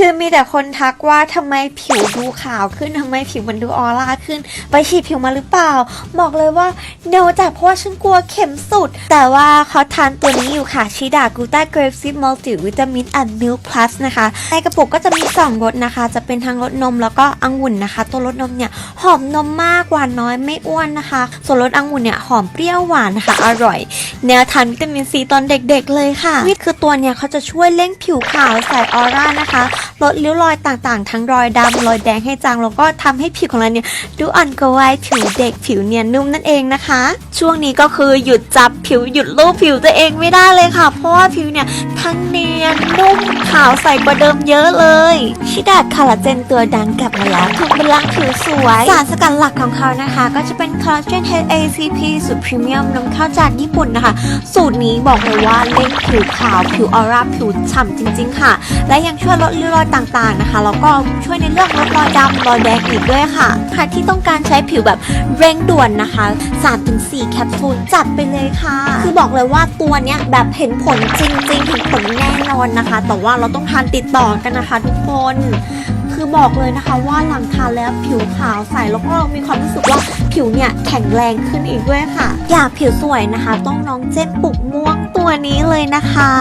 คือมีแต่คนทักว่าทำไมผิวดูขาวขึ้นทำไมผิวมันดูออร่าขึ้น ไปฉีดผิวมาหรือเปล่า บอกเลยว่าเนวจากเพราะว่าฉันกลัวเข็มสุด แต่ว่าเขาทานตัวนี้อยู่ค่ะชิดากูต้าเกรฟซิมัลติวิตามินแอนด์มิลพลัสนะคะ ในกระปุกก็จะมี 2รสนะคะ จะเป็นทั้งรสนมแล้วก็องุ่นนะคะ ตัวรสนมเนี่ยหอมนมมากหวานน้อยไม่อ้วนนะคะ ส่วนรสองุ่นเนี่ยหอมเปรี้ยวหวานนะคะอร่อยแนวทานวิตามินซีตอนเด็กๆเลยค่ะนี่คือตัวเนี่ยเขาจะช่วยเร่งผิวขาวใส่ออร่านะคะลดริ้วรอยต่างๆ ทั้งรอยดำรอยแดงให้จางแล้วก็ทำให้ผิวของเราเนี่ยดูอ่อนกว่าวัยผิวเด็กผิวเนียนนุ่มนั่นเองนะคะ ช่วงนี้ก็คือหยุดจับผิวหยุดรูปผิวตัวเองไม่ได้เลยค่ะ เพราะว่าผิวเนี่ยทั้งเนียนนุ่มขาวใสกว่าเดิมเยอะเลยชิดาคอลลาเจนตัวดังกลับมาแล้วถูกบนล้างผิวสวยสารสกัดหลักของเขานะคะ ก็จะเป็นคอลลาเจน HACP สูตรพรีเมียมนำเข้าจากญี่ปุ่นนะคะ สูตรนี้บอกเลยว่าเล่งผิวขาวผิวออร่าผิวฉ่ำจริง ๆ ค่ะ และยังช่วยลดริ้วรอยต่างๆนะคะแล้วก็ช่วยในเรื่องลดรอยดำรอยแดงอีกด้วยค่ะใครที่ต้องการใช้ผิวแบบเร่งด่วนนะคะ 3-4 แคปซูลจัดไปเลยค่ะ คือบอกเลยว่าตัวเนี้ยแบบเห็นผลจริงๆเห็นผลแน่นอนนะคะ แต่ว่าเราต้องทานติดต่อกันนะคะ ทุกคน คือบอกเลยนะคะว่าหลังทานแล้วผิวขาวใสแล้วก็มีความรู้สึกว่าผิวเนี่ยแข็งแรงขึ้นอีกด้วยค่ะ อยากผิวสวยนะคะ ต้องน้องเจนปุกม่วงตัวนี้เลยนะคะ